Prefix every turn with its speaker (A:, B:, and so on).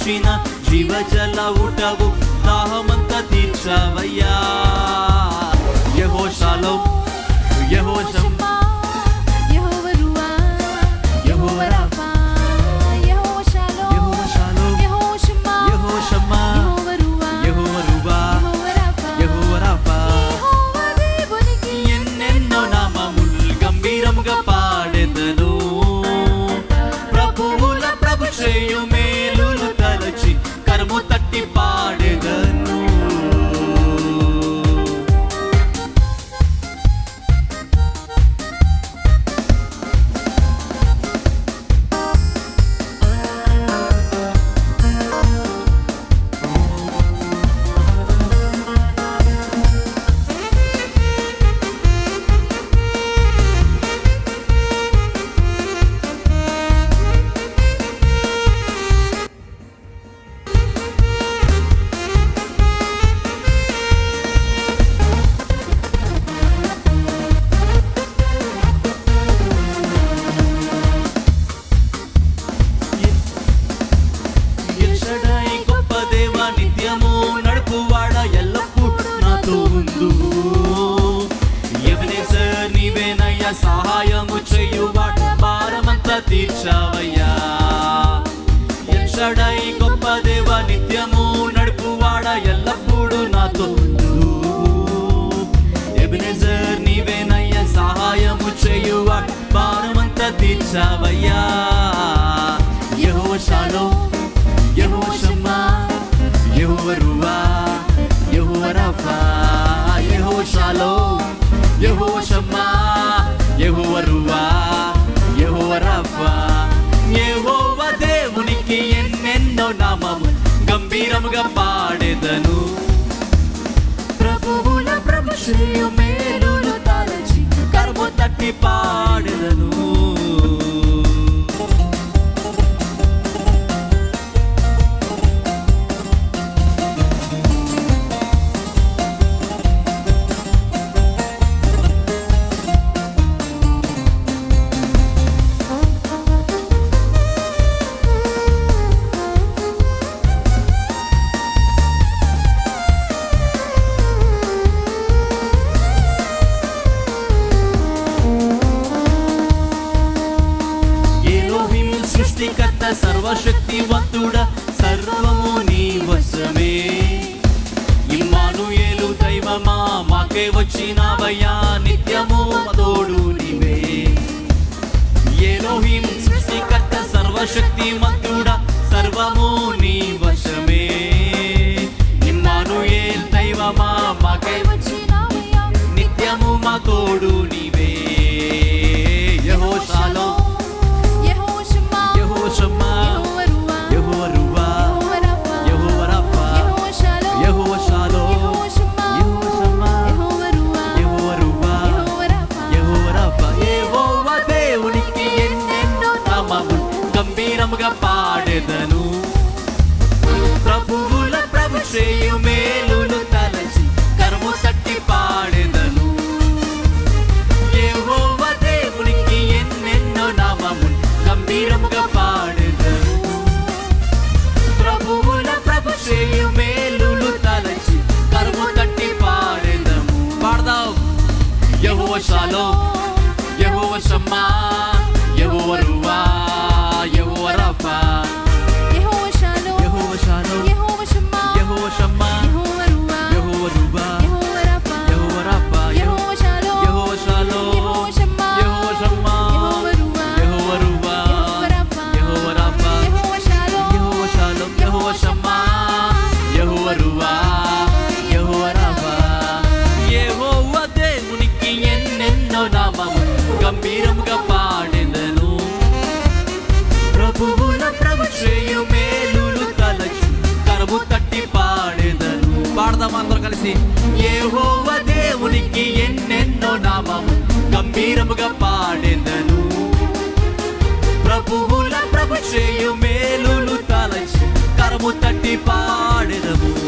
A: ఇచ్చిన జీవజల ఊటవు దాహమంత తీర్చవయ్యా. యహో శాలో యహో శంపా తీర్చావయ్యా. ఎచ్చడై గొప్ప నడుపువాడ ఎల్లప్పుడూ నాతో ఎబినెజర్ నీవేనయ్య సహాయము చేయువా? భారమంతా తీర్చావయ్యా. యహోవ షాలో యహోవ రువా యహోవ రఫా యహోవ షాలో యహోవ happy bar. ఇచ్చినవయ్యా నిత్యము తోడు నీవే. ఏలోహిం సృష్టికర్త సర్వము నీ వశమే. నిమ్మాను ఏ దైవమా మాకై నిత్యము మా తోడు నీవే. యహో శాలో Hello. పాడదాం అందరూ కలిసి. ఏహోవ దేవునికి ఎన్నెన్నో నామము గంభీరముగా పాడేదను. ప్రభువుల ప్రభు చేయు మేలు తలచి కరము తట్టి పాడెదము.